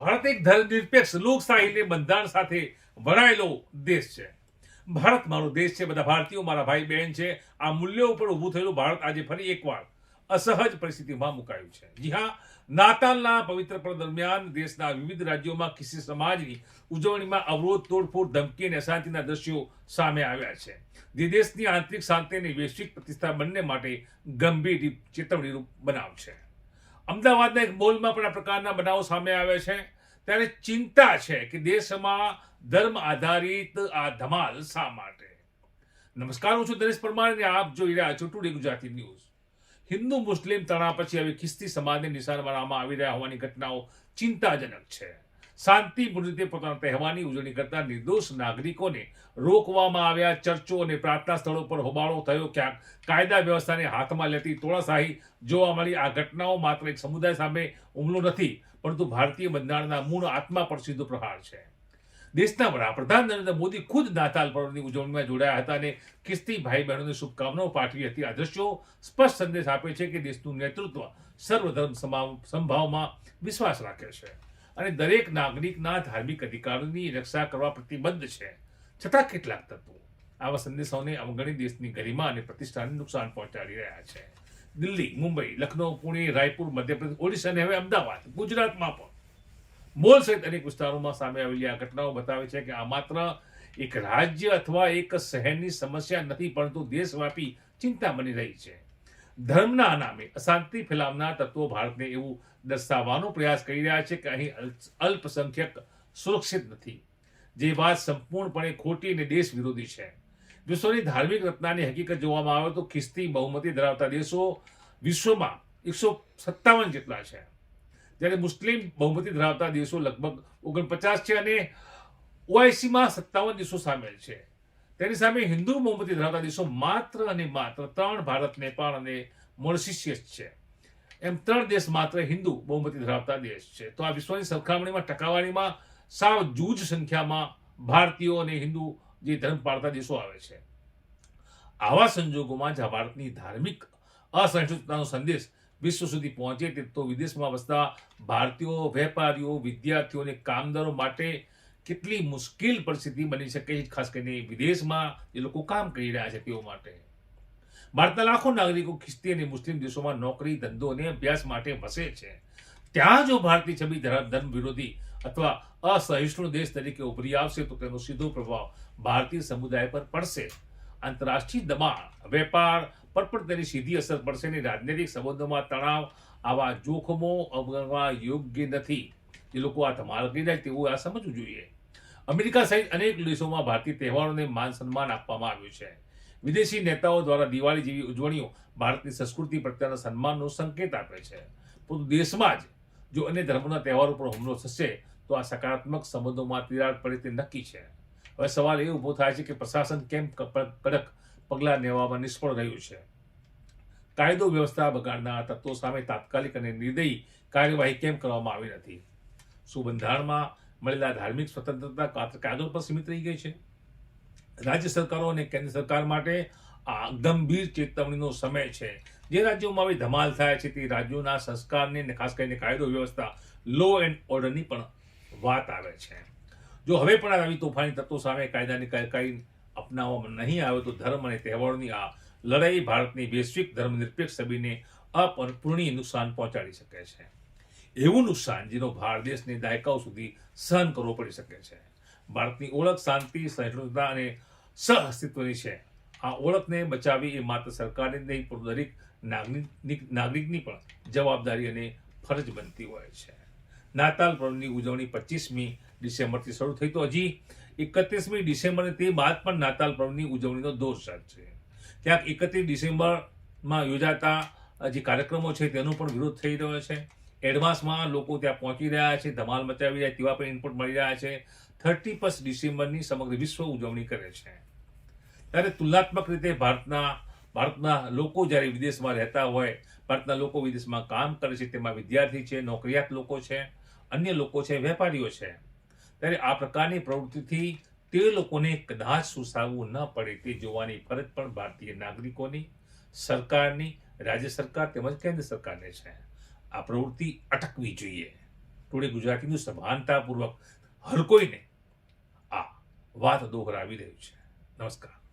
એક ધર્મનિરપેક્ષ લોકશાહીને બંધારણ સાથે વણાયેલો દેશ છે. ભારત મારો દેશ છે, બધા ભારતીયો, મારા ભાઈ બહેન છે. આ મૂલ્યો ઉપર ઊભું થયેલું ભારત આજે ફરી એકવાર અસહજ પરિસ્થિતિમાં મુકાયું છે. જી હા, નાતાલના પવિત્ર પર્વ દરમિયાન દેશના વિવિધ રાજ્યોમાં ખ્રિસ્તી સમાજની ઉજવણીમાં અવરોધ, તોડફોડ, ધમકી અને અશાંતિના દ્રશ્યો સામે આવ્યા છે. જે દેશની આંતરિક શાંતિ અને વૈશ્વિક પ્રતિષ્ઠા બંને માટે ગંભીર ચેતવણીરૂપ બનાવ છે. અમદાવાદના એક મોલમાં પણ આ પ્રકારના બનાવો સામે આવ્યા છે. ત્યારે ચિંતા છે કે દેશમાં ધર્મ આધારિત આ ધમાલ શા માટે? નમસ્કાર, હું છું દિનેશ પરમાર અને આપ જોઈ રહ્યા છો ટુડે ગુજરાતી ન્યૂઝ. હિન્દુ મુસ્લિમ તણાવ પછી હવે ખ્રિસ્તી સમાજને નિશાન બનાવવામાં આવી રહ્યા હોવાની ઘટનાઓ ચિંતાજનક છે. શાંતિપૂર્ણ રીતે પોતાના તહેવારની ઉજવણી કરતા નિર્દોષ નાગરિકોને રોકવામાં આવ્યા. ચર્ચો અને પ્રાર્થના સ્થળો પર હોબાળો થયો. ક્યાંક કાયદા વ્યવસ્થાને હાથમાં લેતી તોળાશાહી જોવા મળી. આ ઘટનાઓ માત્ર એક સમુદાય સામે હુમલો નથી, પરંતુ ભારતીય બંધારણના મૂળ આત્મા પર સીધો પ્રહાર છે. દેશના વડાપ્રધાન નરેન્દ્ર મોદી ખુદ નાતાલ પર્વની ઉજવણીમાં જોડાયા હતા અને ખ્રિસ્તી ભાઈ બહેનોને શુભકામનાઓ પાઠવી હતી. આ દ્રશ્યો સ્પષ્ટ સંદેશ આપે છે કે દેશનું નેતૃત્વ સર્વધર્મ સંભાવમાં વિશ્વાસ રાખે છે. અને દરેક નાગરિકના ધાર્મિક અધિકારોની રક્ષા કરવા પ્રતિબદ્ધ છે. છતાં કેટલાક તત્વો આવા સંદેશાઓને અવગણી દેશની ગરિમા અને પ્રતિષ્ઠાને નુકસાન પહોંચાડી રહ્યા છે. દિલ્હી, મુંબઈ લખનૌ પુણે, રાયપુર, મધ્યપ્રદેશ, ઓડિશા અને હવે અમદાવાદ, ગુજરાતમાં પણ. મોલ સહિત અનેક વિસ્તારોમાં સામે આવેલી આ ઘટનાઓ બતાવે છે કે આ માત્ર એક રાજ્ય અથવા એક શહેરની સમસ્યા નથી, પરંતુ દેશવ્યાપી ચિંતા બની રહી છે. ધર્મના નામે અશાંતિ ફેલાવનાર તત્વો ભારતને એવું દર્શાવવાનો પ્રયાસ કરી રહ્યા છે કે અહીં અલ્પ- અલ્પસંખ્યક સુરક્ષિત નથી. જે વાત સંપૂર્ણપણે ખોટી અને દેશ વિરોધી છે. વિશ્વની ધાર્મિક રચનાની હકીકત જોવામાં આવે તો ખ્રિસ્તી બહુમતી ધરાવતા દેશો વિશ્વમાં એકસો સત્તાવન જેટલા છે. જ્યારે મુસ્લિમ બહુમતી ધરાવતા દેશો લગભગ ઓગણપચાસ છે અને ઓઆઈસીમાં સત્તાવન દેશો સામેલ છે. તેની સામે હિન્દુ બહુમતી ધરાવતા દેશો માત્ર અને માત્ર ત્રણ ભારત, નેપાળ અને મોરિશિયસ છે. એમ ત્રણ દેશ માત્ર હિન્દુ બહુમતી ધરાવતા દેશ છે. તો આ વિશ્વની સરખામણીમાં, ટકાવારીમાં સાવ જૂજ સંખ્યામાં ભારતીયો અને હિન્દુ જે ધર્મ પાળતા દેશો આવે છે. આવા સંજોગોમાં જ ભારતની ધાર્મિક અસહિષ્ણુતાનો સંદેશ વિશ્વ સુધી પહોંચે તે તો વિદેશમાં વસતા ભારતીયો, વેપારીઓ, વિદ્યાર્થીઓ અને કામદારો માટે કેટલી મુશ્કેલ પરિસ્થિતિ બની શકે છે, ખાસ કરીને વિદેશમાં જે લોકો કામ કરી રહ્યા છે તેઓ માટે. ભારતના લાખો નાગરિકો ખ્રિસ્તી અને મુસ્લિમ દેશોમાં નોકરી, ધંધો અને અભ્યાસ માટે વસે છે. ત્યાં જો ભારતીય છબી ધરા- ધર્મ વિરોધી અથવા અસહિષ્ણુ દેશ તરીકે ઉભરી આવશે, તો તેનો સીધો પ્રભાવ ભારતીય સમુદાય પર પડશે. આંતરરાષ્ટ્રીય દબાણ, વેપાર પર પણ તેની સીધી અસર પડશે અને રાજનૈતિક સંબંધોમાં તણાવ આવા જોખમો અવગણવા યોગ્ય નથી. જે લોકો આ ધમાલ કરી જાય તેવું આ સમજવું જોઈએ. અમેરિકા સહિત અનેક દેશોમાં ભારતીય તહેવારોને માન સન્માન આપવામાં આવ્યું છે. વિદેશી નેતાઓ દ્વારા દિવાળી જેવી ઉજવણીઓ ભારતની સંસ્કૃતિ પ્રત્યેના સન્માનનો સંકેત આપે છે. પરંતુ દેશમાં જ જો અન્ય ધર્મોના તહેવારો પર હુમલો થશે, તો આ સકારાત્મક સંબંધોમાં તિરાડ પડે તે નક્કી છે. હવે સવાલ એ ઊભો થાય છે કે પ્રશાસન કેમ કડક પગલાં લેવામાં નિષ્ફળ રહ્યું છે? કાયદો વ્યવસ્થા બગાડનાર તત્વો સામે તાત્કાલિક અને નિર્દયી કાર્યવાહી કેમ કરવામાં આવી નથી? શું બંધારણમાં મળેલા ધાર્મિક સ્વતંત્રતા કાગળ પર સીમિત રહી ગઈ છે. રાજ્ય સરકારો અને કેન્દ્ર સરકાર માટે આ ગંભીર ચેતવણીનો સમય છે. જે રાજ્યોમાં આવી ધમાલ થાય છે તે રાજ્યોના સંસ્કારની ખાસ કરીને કાયદો વ્યવસ્થા લો એન્ડ ઓર્ડરની પણ વાત આવે છે. જો હવે પણ આવી તોફાની તત્વો સામે કાયદાની કાર્યવાહી અપનાવવામાં નહીં આવે તો ધર્મ અને તહેવારોની આ લડાઈ ભારતની વૈશ્વિક ધર્મનિરપેક્ષ છબીને અપૂર્ણીય નુકસાન પહોંચાડી શકે છે. એવું નુકસાન જેનો ભાર દેશને દાયકાઓ સુધી સહન કરવો પડી શકે છે. ભારતની ઓળખ શાંતિ, સહિષ્ણુતા અને સહઅસ્તિત્વની છે. આ ઓળખને બચાવી એ માત્ર સરકારની નહીં, પણ દરેક નાગરિક નાગરિકની પણ જવાબદારી અને ફરજ બનતી હોય છે. નાતાલ પર્વની ઉજવણી પચીસમી ડિસેમ્બરથી શરૂ થઈ. તો હજી એકત્રીસમી ડિસેમ્બર તે બાદ પણ નાતાલ પર્વની ઉજવણીનો દોર છે. ક્યાંક એકત્રીસ ડિસેમ્બરમાં યોજાતા જે કાર્યક્રમો છે તેનો પણ વિરોધ થઈ રહ્યો છે. એડવાન્સમાં લોકો ત્યાં પહોંચી રહ્યા છે, ધમાલ મચાવી રહ્યા તેવા પણ ઇનપુટ મળી રહ્યા છે. થર્ટી ફર્સ્ટ ડિસેમ્બરની સમગ્ર વિશ્વ ઉજવણી કરે છે. ત્યારે તુલનાત્મક રીતે ભારતના ભારતના લોકો જ્યારે વિદેશમાં રહેતા હોય, ભારતના લોકો વિદેશમાં કામ કરે છે, તેમાં વિદ્યાર્થી છે, નોકરિયાત લોકો છે, અન્ય લોકો છે, વેપારીઓ છે. ત્યારે આ પ્રકારની પ્રવૃત્તિથી તે લોકોને કદાચ સુસાવવું ન પડે તે જોવાની ફરજ પણ ભારતીય નાગરિકોની સરકારની, રાજ્ય સરકાર તેમજ કેન્દ્ર સરકારને છે. આ પ્રવૃત્તિ અટકવી જોઈએ. ટોળે ગુજરાતીનું સભાનતાપૂર્વક હર કોઈને આ વાત દોહરાવી રહ્યું છે. નમસ્કાર.